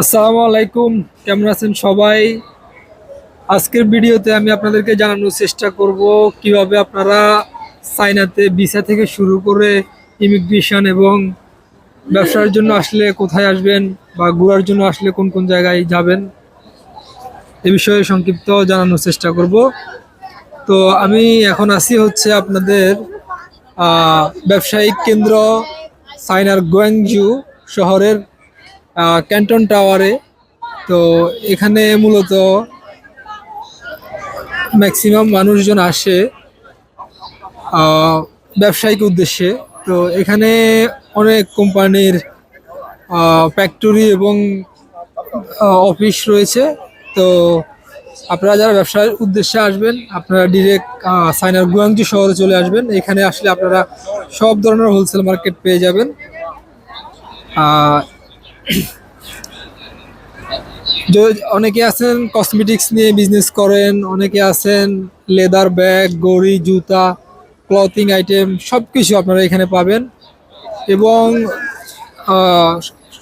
আসসালামু আলাইকুম, কেমন আছেন সবাই? আজকের ভিডিওতে আমি আপনাদেরকে জানানোর চেষ্টা করব কীভাবে আপনারা চাইনাতে ভিসা থেকে শুরু করে ইমিগ্রেশন এবং ব্যবসার জন্য আসলে কোথায় আসবেন বা ঘোরার জন্য আসলে কোন কোন জায়গায় যাবেন এ বিষয়ে সংক্ষিপ্ত জানানোর চেষ্টা করব। তো আমি এখন আছি হচ্ছে আপনাদের ব্যবসায়িক কেন্দ্র চায়নার গোয়াংজু শহরের ক্যান্টন টাওয়ারে তো এখানে মূলত ম্যাক্সিমাম মানুষজন আসে ব্যবসায়িক উদ্দেশ্যে। তো এখানে অনেক কোম্পানির ফ্যাক্টরি এবং অফিস রয়েছে। তো আপনারা যারা ব্যবসার উদ্দেশ্যে আসবেন, আপনারা ডিরেক্ট সাইনার গুয়াংজি শহরে চলে আসবেন। এখানে আসলে আপনারা সব ধরনের হোলসেল মার্কেট পেয়ে যাবেন। অনেকে আছেন কসমেটিক্স নিয়ে বিজনেস করেন, অনেকে আছেন লেদার ব্যাগ গড়ি, জুতা ক্লথিং আইটেম সব কিছু আপনারা এখানে পাবেন। এবং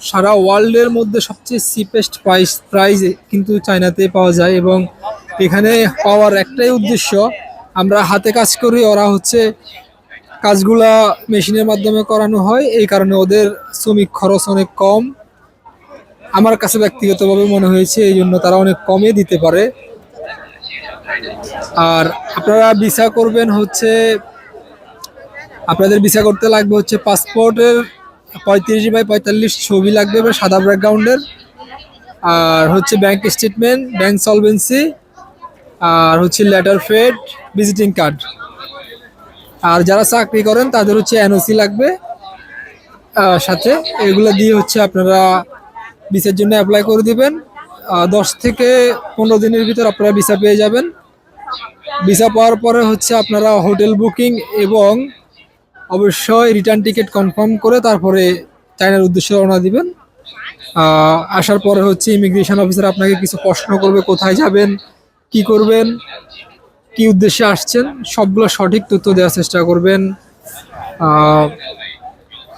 সারা ওয়ার্ল্ডের মধ্যে সবচেয়ে চিপেস্ট প্রাইস প্রাইস কিন্তু চায়নাতে পাওয়া যায় এবং এখানে পাওয়ার একটাই উদ্দেশ্য, আমরা হাতে কাজ করি, ওরা হচ্ছে কাজগুলা মেশিনের মাধ্যমে করানো হয়, এই কারণে ওদের শ্রমিক খরচ অনেক কম। আমার কাছে ব্যক্তিগতভাবে মনে হয়েছে, এই জন্য তারা অনেক কমে দিতে পারে। আর আপনারা ভিসা করবেন হচ্ছে, আপনাদের ভিসা করতে লাগবে হচ্ছে পাসপোর্টের পঁয়ত্রিশ বাই পঁয়তাল্লিশ ছবি লাগবে এবার সাদা ব্যাকগ্রাউন্ডের। আর হচ্ছে ব্যাংক স্টেটমেন্ট, ব্যাংক সলভেন্সি, আর হচ্ছে লেটার ফেড ভিজিটিং কার্ড। আর যারা চাকরি করেন তাদের হচ্ছে এনওসি লাগবে। সাথে এগুলো দিয়ে হচ্ছে আপনারা ভিসার জন্য অ্যাপ্লাই করে দিবেন। দশ থেকে পনেরো দিনের ভিতর আপনারা ভিসা পেয়ে যাবেন। ভিসা পাওয়ার পরে হচ্ছে আপনারা হোটেল বুকিং এবং অবশ্যই রিটার্ন টিকিট কনফার্ম করে তারপরে চায়নার উদ্দেশ্যে রওনা দিবেন। আসার পরে হচ্ছে ইমিগ্রেশন অফিসার আপনাকে কিছু প্রশ্ন করবে, কোথায় যাবেন, কি করবেন, কি উদ্দেশ্যে আসছেন, সবগুলো সঠিক তথ্য দেওয়ার চেষ্টা করবেন।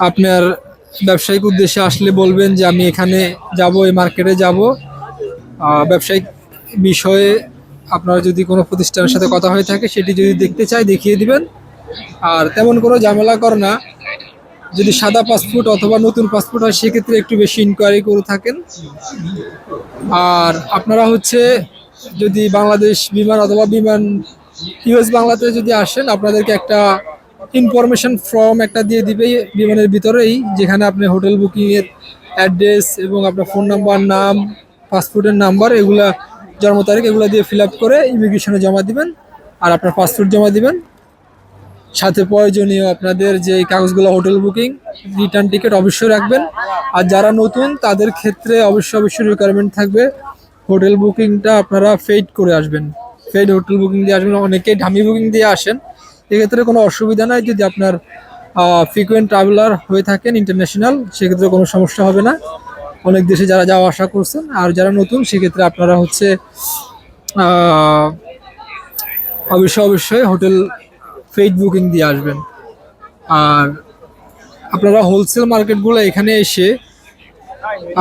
আপনার ব্যবসায়িক উদ্দেশ্যে আসলে বলবেন যে আমি এখানে যাব, এই মার্কেটে যাব। ব্যবসায়িক বিষয়ে আপনার যদি কোনো প্রতিষ্ঠানের সাথে কথা হয়ে থাকে, সেটি যদি দেখতে চাই, দেখিয়ে দিবেন। আর তেমন কোনো ঝামেলা করে না। যদি সাদা পাসপোর্ট অথবা নতুন পাসপোর্ট হয়, সেক্ষেত্রে একটু বেশি ইনকোয়ারি করে থাকেন। আর আপনারা হচ্ছে যদি বাংলাদেশ বিমান অথবা বিমান ইউএস বাংলাতে যদি আসেন, আপনাদেরকে একটা ইনফরমেশন ফর্ম একটা দিয়ে দিবে বিমানের ভিতরেই, যেখানে আপনি হোটেল বুকিংয়ের অ্যাড্রেস এবং আপনার ফোন নাম্বার নাম পাসপোর্টের নাম্বার এগুলা জন্ম তারিখ এগুলো দিয়ে ফিল করে ইমিগ্রেশনে জমা দিবেন আর আপনার পাসপোর্ট জমা দিবেন। সাথে প্রয়োজনীয় আপনাদের যে কাগজগুলো হোটেল বুকিং রিটার্ন টিকিট অবশ্যই রাখবেন। আর যারা নতুন, তাদের ক্ষেত্রে অবশ্যই অবশ্যই রিকোয়ারমেন্ট থাকবে হোটেল বুকিংটা আপনারা ফেড করে আসবেন। ফেড হোটেল বুকিং দিয়ে আসবেন। অনেকেই ঢামি বুকিং দিয়ে আসেন। এক্ষেত্রে কোনো অসুবিধা নাই। যদি আপনার ফ্রিকুয়েন্ট ট্রাভেলার হয়ে থাকেন ইন্টারন্যাশনাল সেক্ষেত্রে কোনো সমস্যা হবে না। অনেক দেশে যারা যাওয়া আসা করছেন আর যারা নতুন, সেক্ষেত্রে আপনারা হচ্ছে অবশ্যই অবশ্যই হোটেল ফেড বুকিং দিয়ে আসবেন। আর আপনারা হোলসেল মার্কেটগুলো এখানে এসে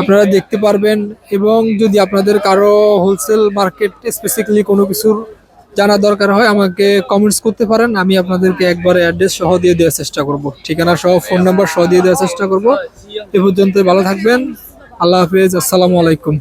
আপনারা দেখতে পারবেন এবং যদি আপনাদের কারও হোলসেল মার্কেট স্পেসিফিকলি কোনো কিছুর জানা দরকার হয়, আমাকে কমেন্টস করতে পারেন, আমি আপনাদেরকে একবার অ্যাড্রেস সহ দিয়ে দেওয়ার চেষ্টা করব। ঠিকানা সহ ফোন নাম্বার সহ দিয়ে দেওয়ার চেষ্টা করব। এ পর্যন্ত ভালো থাকবেন। আল্লাহ হাফেজ, আসসালামু আলাইকুম।